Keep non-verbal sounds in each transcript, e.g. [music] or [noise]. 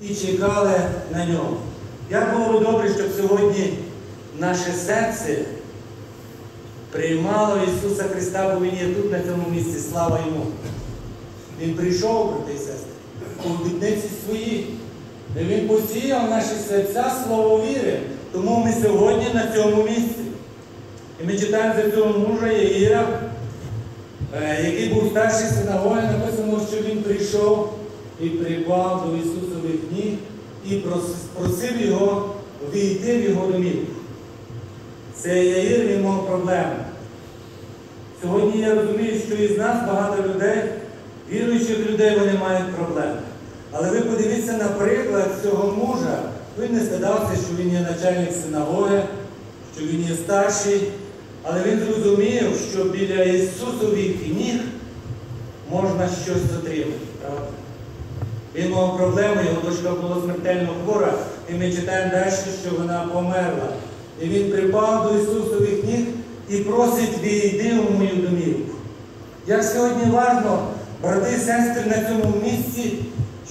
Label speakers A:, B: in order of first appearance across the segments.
A: і чекали на нього. Було б добре, щоб сьогодні наше серце приймало Ісуса Христа, бо Він є тут, на цьому місці, слава Йому. Він прийшов, брати і сестри, у обітниці свої. І Він посіяв наші серця слово віри. Тому ми сьогодні на цьому місці. І ми читаємо за цього мужа Яїра, е, який був старший синагоги, написано, що він прийшов і припав до Ісусових ніг і просив його війти в його домівку. Це Яїр він мав проблему. Сьогодні я розумію, що із нас багато людей, віруючих людей, вони мають проблеми. Але ви подивіться на приклад цього мужа. Він не стидався, що він є начальник синагоги, що він є старший, але він зрозумів, що біля Ісусових ніг можна щось отримати. Правда? Він мав проблеми, його дочка була смертельно хвора, і ми читаємо далі, що вона померла. І він припав до Ісусових ніг і просить війди у мою домівку. Як сьогодні важливо, брати і сестри, на цьому місці,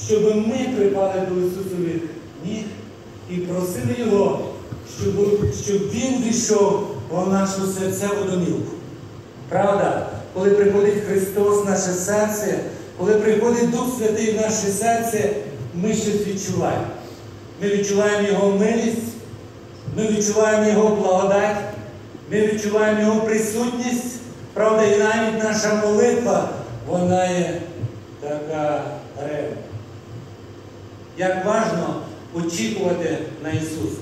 A: щоб ми припали до Ісусових ніг і просили Його, щоб, щоб Він війшов в нашу серцеву домівку. Правда, коли приходить Христос в наше серце, коли приходить Дух Святий в наше серце, ми щось відчуваємо. Ми відчуваємо Його милість, ми відчуваємо Його благодать, ми відчуваємо Його присутність. Правда, і навіть наша молитва, вона є така ревна. Як важно очікувати на Ісуса.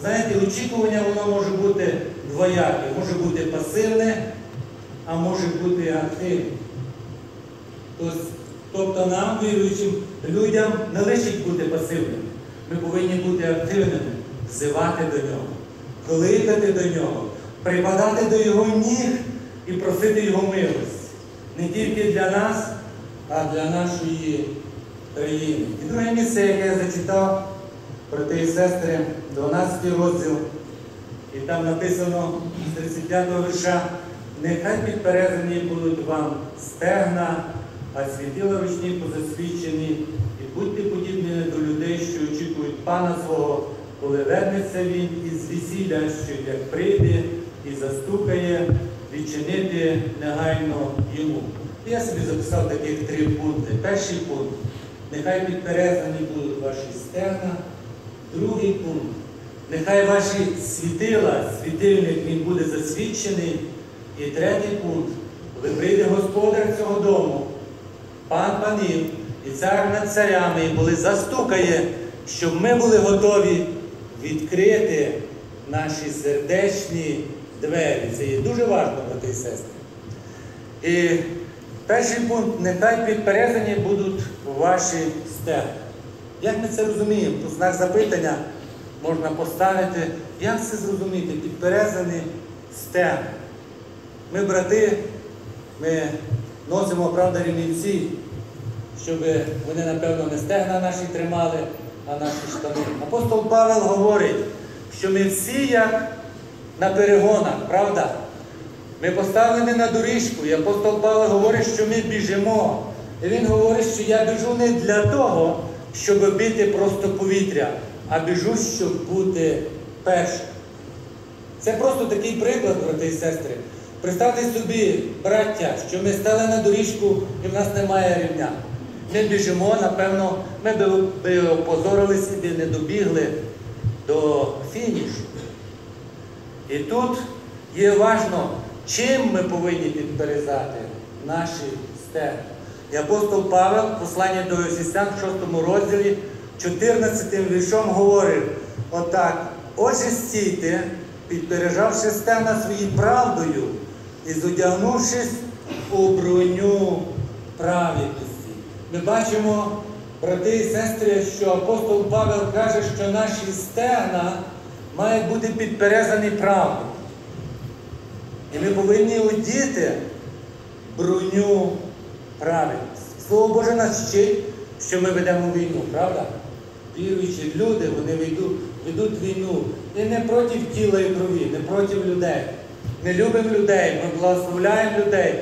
A: Знаєте, очікування воно може бути двояке, може бути пасивне, а може бути активне. Тобто, нам, віруючим людям, не лишить бути пасивними. Ми повинні бути активними, взивати до нього, кликати до нього, припадати до Його ніг і просити Його милості. Не тільки для нас, а для нашої країни. І друге місце, яке я зачитав, брати і сестри, 12 розділ, і там написано з 35 вірша, нехай підперезані будуть вам стегна, а світила ручні позасвідчені, і будьте подібні до людей, що очікують пана свого, коли вернеться він із весілля, що як прийде і застукає, відчинити негайно йому. Я собі записав таких три пункти. Перший пункт. Нехай підперезані будуть ваші стегна. Другий пункт. Нехай ваші світила, світильник він буде засвідчений. І третій пункт. Коли прийде господар цього дому, пан панів і цар над царями, і коли застукає, щоб ми були готові відкрити наші сердечні двері. Це є дуже важливо, брати і сестри. І перший пункт, нехай підперезані будуть ваші стегна. Як ми це розуміємо? Тут знак запитання можна поставити. Як це зрозуміти? Підперезані стегна. Ми, брати, ми носимо, правда, ремінці, щоб вони, напевно, не стегна наші тримали, а наші штани. Апостол Павел говорить, що ми всі як на перегонах, правда? Ми поставлені на доріжку, і апостол Павло говорить, що ми біжимо. І він говорить, що я біжу не для того, щоб бити просто повітря, а біжу, щоб бути першим. Це просто такий приклад, брати і сестри. Представте собі, браття, що ми стали на доріжку і в нас немає рівня. Ми біжимо, напевно, ми би, опозорилися, би не добігли до фінішу. І тут є важно, чим ми повинні підперезати наші стегна. І апостол Павел, послання до Ефесян в 6 розділі, 14 віршом говорить отак, отже стійте, підпережавши стегна свої правдою і зодягнувшись у броню праведності. Ми бачимо, брати і сестри, що апостол Павел каже, що наші стегна мають бути підперезані правдою. І ми повинні одіти броню праведності. Слово Боже нас вчить, що ми ведемо війну, правда? Віруючі люди, вони ведуть, ведуть війну і не проти тіла і крові, не проти людей. Ми любимо людей, ми благословляємо людей.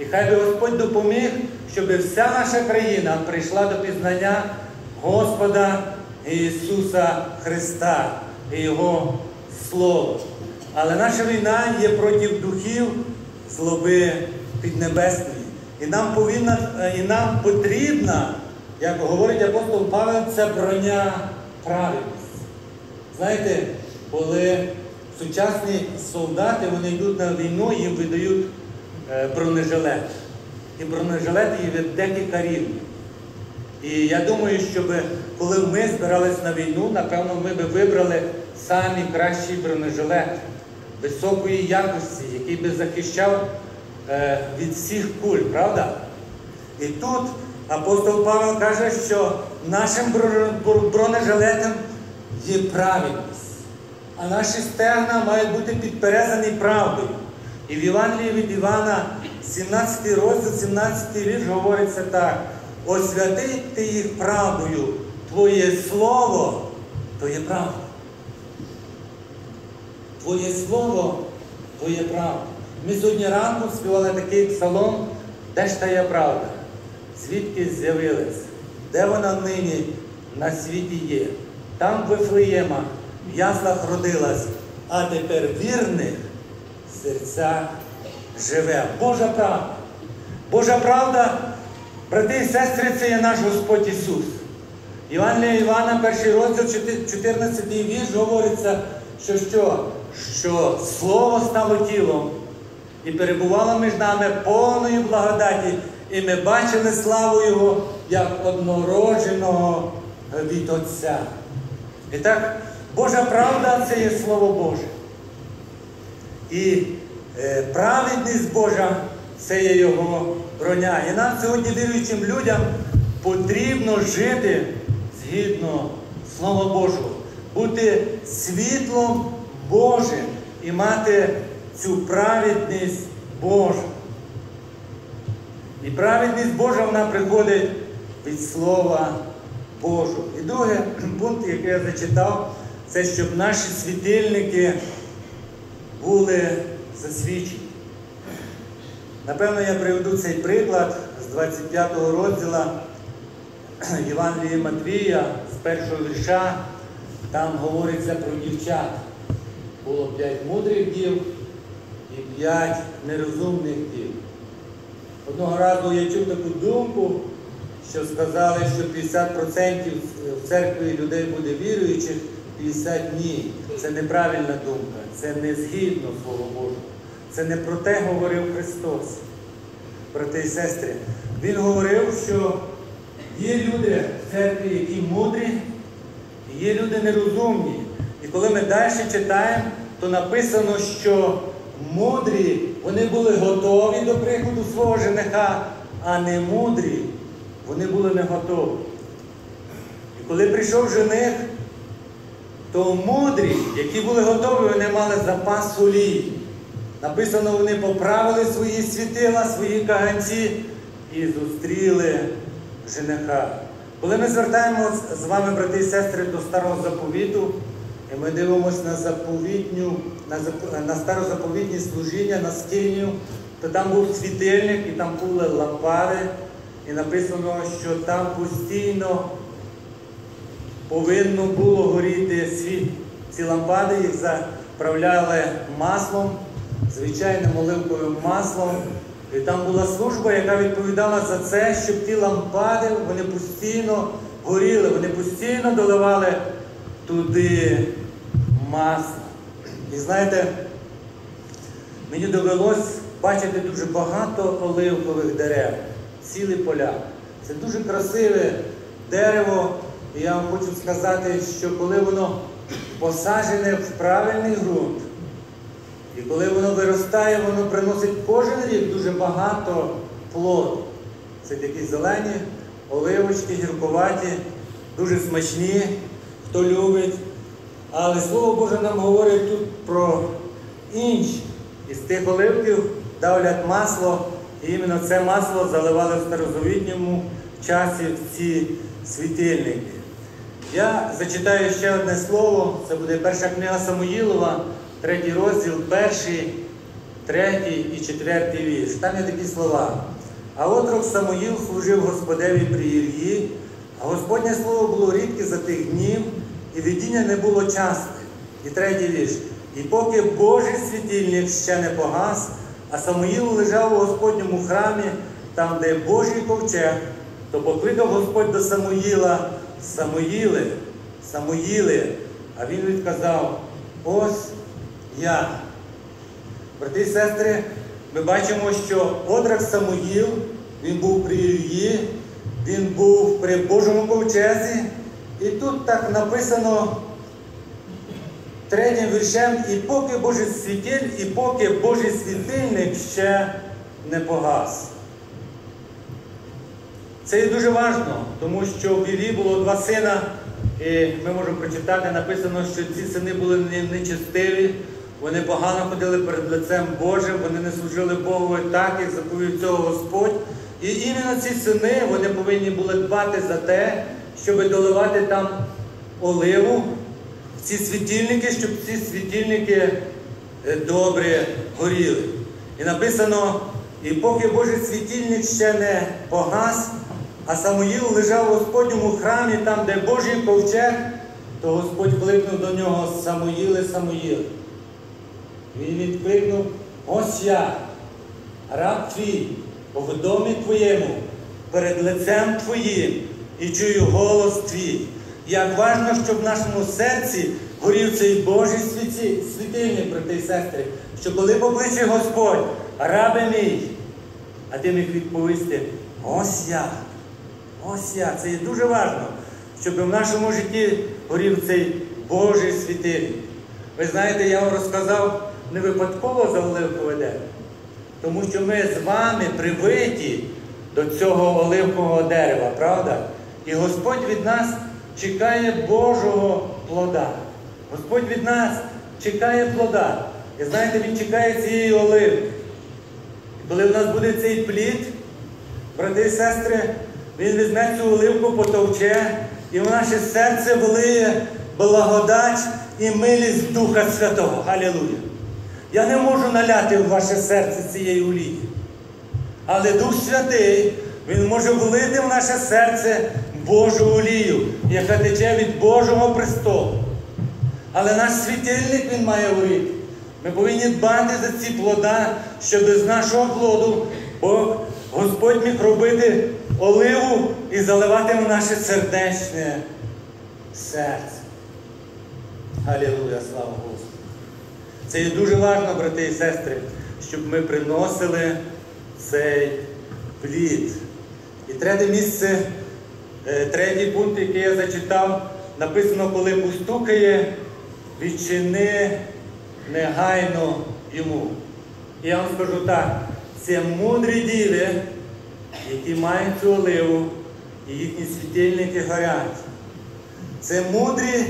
A: І хай би Господь допоміг, щоб вся наша країна прийшла до пізнання Господа Ісуса Христа і Його Слово. Але наша війна є проти духів злоби піднебесної. І нам повинна, е, і нам потрібна, як говорить апостол Павел, це броня праведності. Знаєте, коли сучасні солдати вони йдуть на війну, їм видають е, бронежилет. І бронежилети є декілька рівнів. І я думаю, щоб коли ми збирались на війну, напевно, ми би вибрали самі кращий бронежилет високої якості, який би захищав е, від всіх куль, правда? І тут апостол Павел каже, що нашим бронежилетом є праведність, а наші стегна мають бути підперезані правдою. І в Євангелії від Івана, 17 розділ, 17 вірш говориться так: освяти ти їх правдою, Твоє слово то є правда. Твоє слово то є правда. Ми сьогодні ранку співали такий псалом, де ж та є правда? Звідки з'явилась? Де вона нині на світі є? Там в Вифлеємах, в яслах родилась, а тепер вірних серця живе. Божа правда. Божа правда, брати і сестри, це є наш Господь Ісус. Євангелія Івана, перший розділ, 14 вірш, говориться, що що? Що Слово стало тілом і перебувало між нами повною благодаті, і ми бачили славу Його як однородженого від Отця. І так, Божа правда це є Слово Боже. І праведність Божа це є Його броня. І нам сьогодні віруючим людям потрібно жити згідно Слова Божого, бути світлом Божим і мати цю праведність Божу. І праведність Божа вона приходить від Слова Божого. І другий [clears throat] пункт, який я зачитав, це щоб наші світильники були засвідчені. Напевно, я приведу цей приклад з 25 розділа Євангелії Матвія, з першого вірша. Там говориться про дівчат. Було п'ять мудрих дів і п'ять нерозумних дів. Одного разу я чув таку думку, що сказали, що 50% в церкві людей буде віруючих, 50 ні. Це неправильна думка, це не згідно Слова Божого. Це не про те говорив Христос, брати і сестри. Він говорив, що є люди в церкві, які мудрі, і є люди нерозумні. І коли ми далі читаємо, то написано, що мудрі, вони були готові до приходу свого жениха, а не мудрі, вони були не готові. І коли прийшов жених, то мудрі, які були готові, вони мали запас олії. Написано, вони поправили свої світила, свої каганці і зустріли жениха. Коли ми звертаємося з вами, брати і сестри, до старого заповіту, і ми дивимося на заповітню, на, на старозаповітні служіння, на скиню, то там був світильник і там були лампади, і написано, що там постійно повинно було горіти світ. Ці лампади їх заправляли маслом, звичайним оливковим маслом. І там була служба, яка відповідала за це, щоб ті лампади вони постійно горіли, вони постійно доливали туди масло. І знаєте, мені довелось бачити дуже багато оливкових дерев, цілі поля. Це дуже красиве дерево. І я вам хочу сказати, що коли воно посаджене в правильний ґрунт, і коли воно виростає, воно приносить кожен рік дуже багато плоду. Це такі зелені оливочки, гіркуваті, дуже смачні, хто любить. Але Слово Боже нам говорить тут про інші. Із тих оливків давлять масло, і іменно це масло заливали в старозавітньому часі в ці світильники. Я зачитаю ще одне слово, це буде перша книга Самуїлова, третій розділ, перший, третій і четвертий вірш. Там є такі слова. А отрок Самуїл служив Господеві при Ільї, а Господнє слово було рідке за тих днів, і видіння не було часте. І третій вірш. І поки Божий світильник ще не погас, а Самуїл лежав у Господньому храмі, там, де Божий ковчег, то покликав Господь до Самуїла, Самуїле, Самуїле, а він відказав, ось я. Брати і сестри, ми бачимо, що одрак Самуїл, він був при Ілії, він був при Божому ковчезі. І тут так написано третім віршем, і поки Божий світиль, і поки Божий світильник ще не погас. Це є дуже важливо, тому що в Іллі було два сина, і ми можемо прочитати, написано, що ці сини були не- нечестиві, вони погано ходили перед лицем Божим, вони не служили Богу так, як заповів цього Господь. І іменно ці сини вони повинні були дбати за те, щоб доливати там оливу ці світильники, щоб ці світильники е, добре горіли. І написано, і поки Божий світильник ще не погас, а Самуїл лежав у Господньому храмі, там, де Божий ковчег, то Господь кликнув до нього Самуїле, Самуїле. Він відкликнув, ось я, раб твій, в домі твоєму, перед лицем твоїм, і чую голос твій. Як важно, щоб в нашому серці горів цей Божий світі, світильник, брати і сестри, що коли покличе Господь, рабе мій, а ти міг відповісти, ось я, ось я. Це є дуже важливо, щоб в нашому житті горів цей Божий світильник. Ви знаєте, я вам розказав не випадково за дерево, тому що ми з вами привиті до цього оливкового дерева, правда? І Господь від нас чекає Божого плода. Господь від нас чекає плода. І знаєте, Він чекає цієї оливки. І коли в нас буде цей плід, брати і сестри, він візьме цю оливку, потовче, і в наше серце влиє благодать і милість Духа Святого. Галілуя! Я не можу наляти в ваше серце цієї олії. Але Дух Святий, Він може влити в наше серце Божу олію, яка тече від Божого престолу. Але наш світильник він має горіти. Ми повинні дбати за ці плода, щоб з нашого плоду Бог, Господь міг робити оливу і заливати в наше сердечне серце. Алілуя, слава Господу! Це є дуже важливо, брати і сестри, щоб ми приносили цей плід. І третє місце, е, третій пункт, який я зачитав, написано, коли постукає, відчини негайно йому. І я вам скажу так, це мудрі діви, які мають цю оливу, і їхні світильники горять. Це мудрі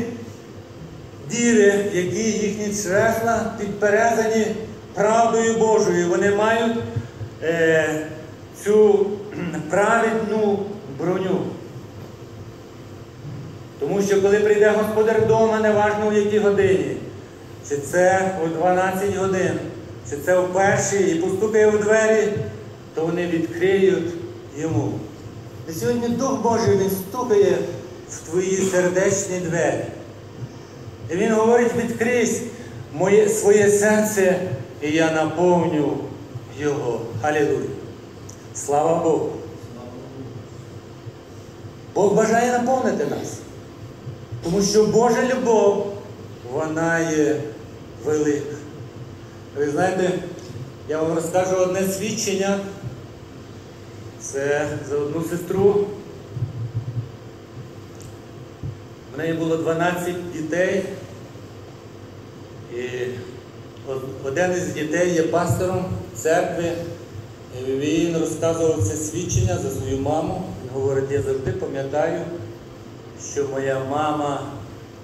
A: діви, які їхні чресла підперезані правдою Божою. Вони мають е, цю праведну броню. Тому що коли прийде господар вдома, неважно в якій годині, чи це о 12 годин, чи це о першій і постукає у двері, то вони відкриють йому. І сьогодні Дух Божий він стукає в твої сердечні двері. І він говорить, відкрий моє, своє серце, і я наповню його. Халілуя. Слава Богу. Бог бажає наповнити нас. Тому що Божа любов, вона є велика. Ви знаєте, я вам розкажу одне свідчення. Це за одну сестру. В неї було 12 дітей. І один із дітей є пастором церкви. І Він розказував це свідчення за свою маму. Він говорить, я завжди пам'ятаю, що моя мама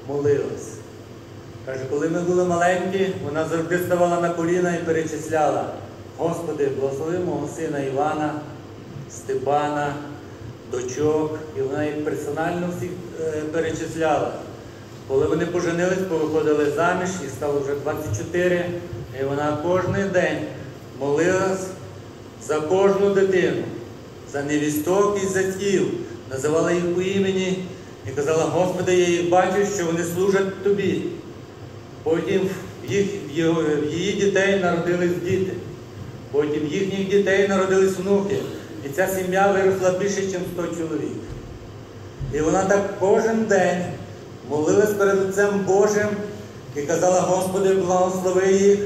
A: молилась. Каже, коли ми були маленькі, вона завжди ставала на коліна і перечисляла. Господи, благослови мого сина Івана, Степана, дочок. І вона їх персонально всіх е, перечисляла. Коли вони поженились, повиходили заміж, і стало вже 24, і вона кожен день молилась за кожну дитину, за невісток і зятів, називала їх по імені і казала, Господи, я їх бачу, що вони служать тобі. Потім в їх, в її дітей народились діти. Потім їхніх дітей народились внуки. І ця сім'я виросла більше, ніж 100 чоловік. І вона так кожен день молилась перед Отцем Божим і казала, Господи, благослови їх.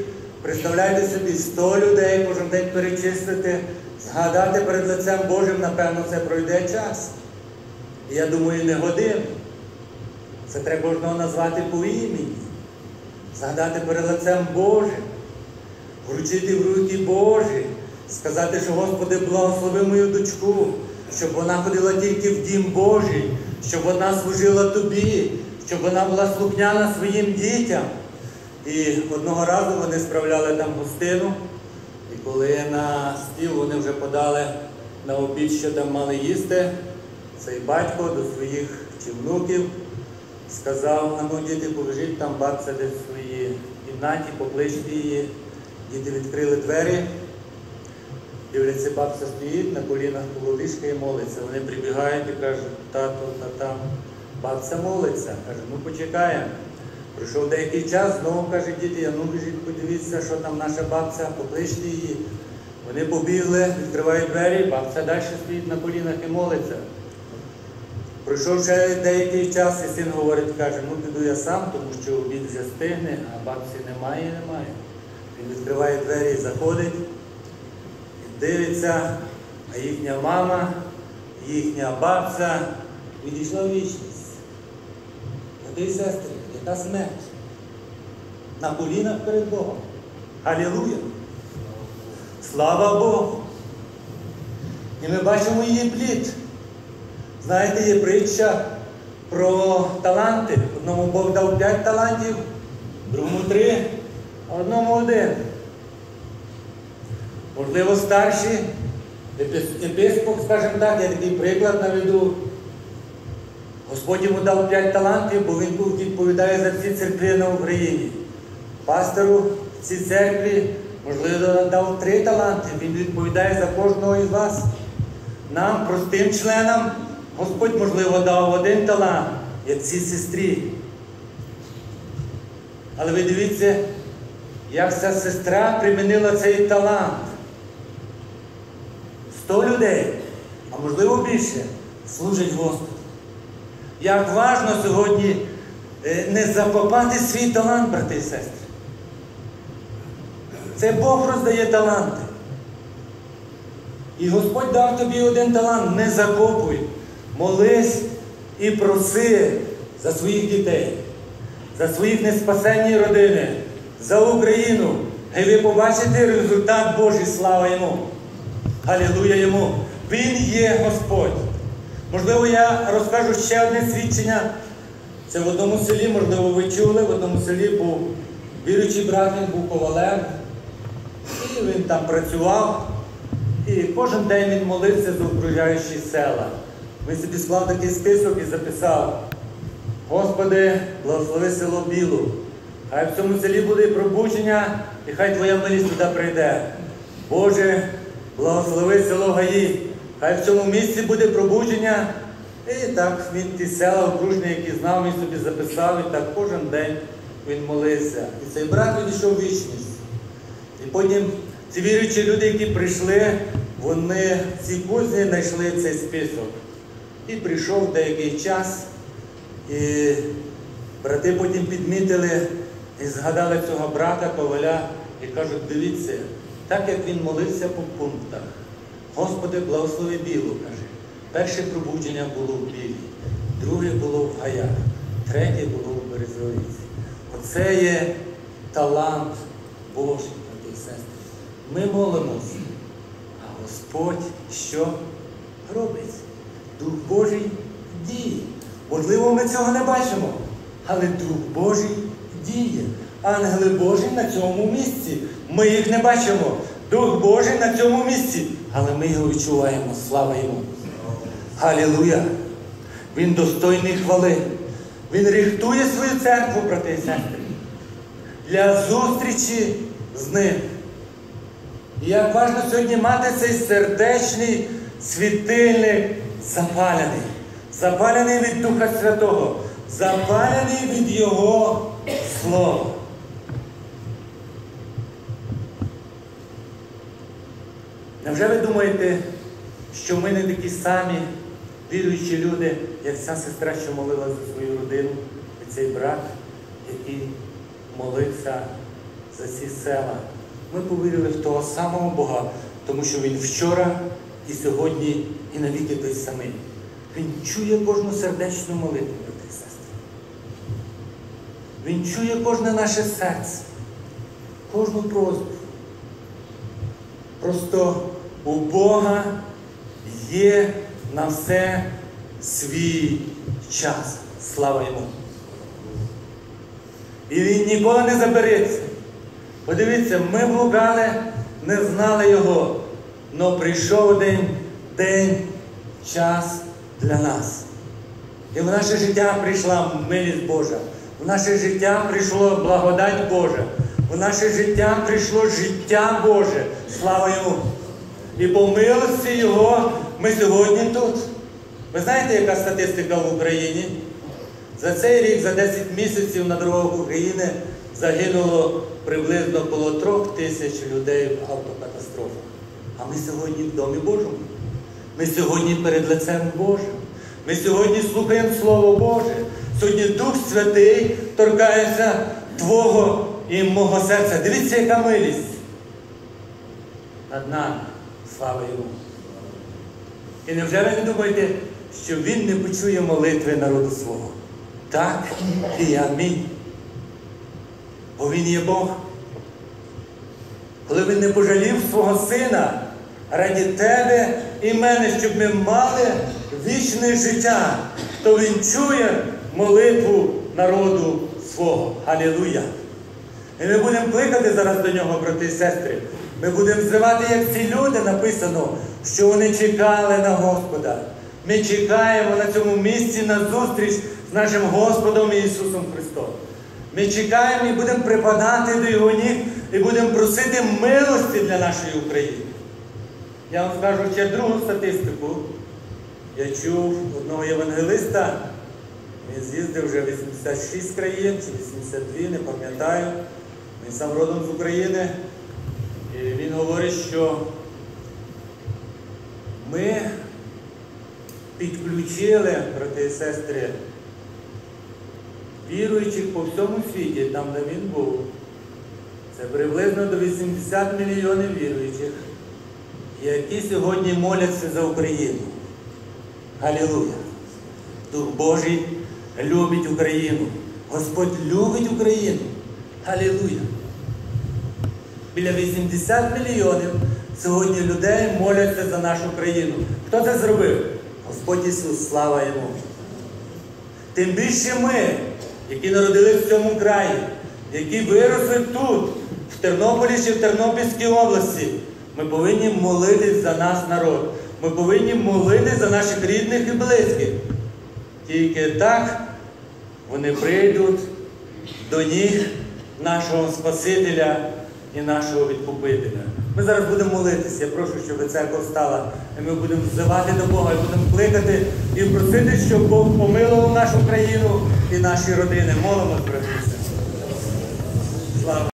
A: Представляйте собі, 100 людей кожен день перечислити, згадати перед лицем Божим, напевно, це пройде час. І я думаю, не годину. Це треба кожного назвати по імені, згадати перед лицем Божим, вручити в руки Божі, сказати, що Господи, благослови мою дочку, щоб вона ходила тільки в дім Божий, щоб вона служила тобі, щоб вона була слухняна своїм дітям. І одного разу вони справляли там гостину, і коли на стіл вони вже подали на обід, що там мали їсти, цей батько до своїх чи внуків сказав, а ну діти, положіть там бабця десь в своїй кімнаті, покличте її. Діти відкрили двері, дивляться, бабця стоїть на колінах коло ліжка і молиться. Вони прибігають і кажуть, тато, та там, бабця молиться. Каже, ну почекаємо. Пройшов деякий час, знову каже, діти, ну біжіть, подивіться, що там наша бабця, покличте її. Вони побігли, відкривають двері, бабця далі стоїть на колінах і молиться. Пройшов ще деякий час, і син говорить, каже, ну піду я сам, тому що обід вже стигне, а бабці немає і немає. Він відкриває двері і заходить, дивиться, а їхня мама, їхня бабця відійшла в вічність. Брати і сестри, яка смерть? На колінах перед Богом. Алілуя! Слава Богу! І ми бачимо її плід. Знаєте, є притча про таланти. Одному Бог дав п'ять талантів, другому три, а одному один. Можливо, старші, епископ, скажімо так, я такий приклад наведу. Господь йому дав п'ять талантів, бо він був- відповідає за всі церкви на Україні. Пастору в цій церкві, можливо, дав три таланти, він відповідає за кожного із вас. Нам, простим членам, Господь, можливо, дав один талант, як цій сестрі. Але ви дивіться, як ця сестра примінила цей талант. Сто людей, а можливо більше, служать Господу. Як важно сьогодні е, не закопати свій талант, брати і сестри. Це Бог роздає таланти. І Господь дав тобі один талант, не закопуй, молись і проси за своїх дітей, за своїх неспасенні родини, за Україну. І ви побачите результат Божий, слава йому. Алілуя йому. Він є Господь. Можливо, я розкажу ще одне свідчення. Це в одному селі, можливо, ви чули, в одному селі був віруючий брат, він був ковалем. І він там працював. І кожен день він молився за окружаючі села. Він собі склав такий список і записав: Господи, благослови село Білу. Хай в цьому селі буде пробудження, і хай Твоя милість туди прийде. Боже, благослови село Гаї. Хай в цьому місці буде пробудження. І так він ті села окружні, які знав, він собі записав, і так кожен день він молився. І цей брат відійшов вічність. І потім ці віруючі люди, які прийшли, вони в цій кузні знайшли цей список. І прийшов деякий час, і брати потім підмітили і згадали цього брата Коваля і кажуть, дивіться, так як він молився по пунктах. Господи, благослови білу, каже. Перше пробудження було в білі, друге було в гаях, третє було в березовиці. Оце є талант Божий, брати і сестри. Ми молимося, а Господь що робить? Дух Божий діє. Можливо, ми цього не бачимо, але Дух Божий діє. Ангели Божі на цьому місці. Ми їх не бачимо. Дух Божий на цьому місці, але ми його відчуваємо. Слава йому. Галілуя! Він достойний хвали. Він рихтує свою церкву, брати і сестри, для зустрічі з ним. І як важливо сьогодні мати цей сердечний світильник запалений. запалений від Духа Святого, запалений від Його Слова. Невже ви думаєте, що ми не такі самі віруючі люди, як ця сестра, що молилася за свою родину, і цей брат, який молився за ці села? Ми повірили в того самого Бога, тому що Він вчора і сьогодні, і навіки той самий. Він чує кожну сердечну молитву, брати і сестри. Він чує кожне наше серце, кожну просьбу. Просто у Бога є на все свій час. Слава йому. І він ніколи не забереться. Подивіться, ми блукали, не знали його, але прийшов день, день, час для нас. І в наше життя прийшла милість Божа, в наше життя прийшло благодать Божа, в наше життя прийшло життя Боже. Слава йому! І по милості Його ми сьогодні тут. Ви знаєте, яка статистика в Україні? За цей рік, за 10 місяців на дорогах України загинуло приблизно коло трьох тисяч людей в автокатастрофах. А ми сьогодні в Домі Божому. Ми сьогодні перед лицем Божим. Ми сьогодні слухаємо Слово Боже. Сьогодні Дух Святий торкається Твого і мого серця. Дивіться, яка милість над нами. Слава Йому. І невже ви не думаєте, що Він не почує молитви народу свого? Так і амінь. Бо Він є Бог. Коли він не пожалів свого сина раді тебе і мене, щоб ми мали вічне життя, то він чує молитву народу свого. Алілуя! І ми будемо кликати зараз до нього, брати і сестри. Ми будемо взивати, як ці люди написано, що вони чекали на Господа. Ми чекаємо на цьому місці на зустріч з нашим Господом Ісусом Христом. Ми чекаємо і будемо припадати до Його ніг і будемо просити милості для нашої України. Я вам скажу ще другу статистику. Я чув одного євангелиста, він з'їздив вже 86 країн чи 82, не пам'ятаю. Він сам родом з України. Він говорить, що ми підключили, брати і сестри, віруючих по всьому світі, там, де він був. Це приблизно до 80 мільйонів віруючих, які сьогодні моляться за Україну. Галілуя! Дух Божий любить Україну. Господь любить Україну. Галілуя! Біля 80 мільйонів сьогодні людей моляться за нашу країну. Хто це зробив? Господь Ісус, слава Йому. Тим більше ми, які народились в цьому краї, які виросли тут, в Тернополі чи в Тернопільській області, ми повинні молитись за нас, народ. Ми повинні молитись за наших рідних і близьких. Тільки так вони прийдуть до ніг нашого Спасителя і нашого відкупителя. Ми зараз будемо молитися. Я прошу, щоб церква встала. І ми будемо взивати до Бога, і будемо кликати і просити, щоб Бог помилував нашу країну і наші родини. Молимось, про. Слава.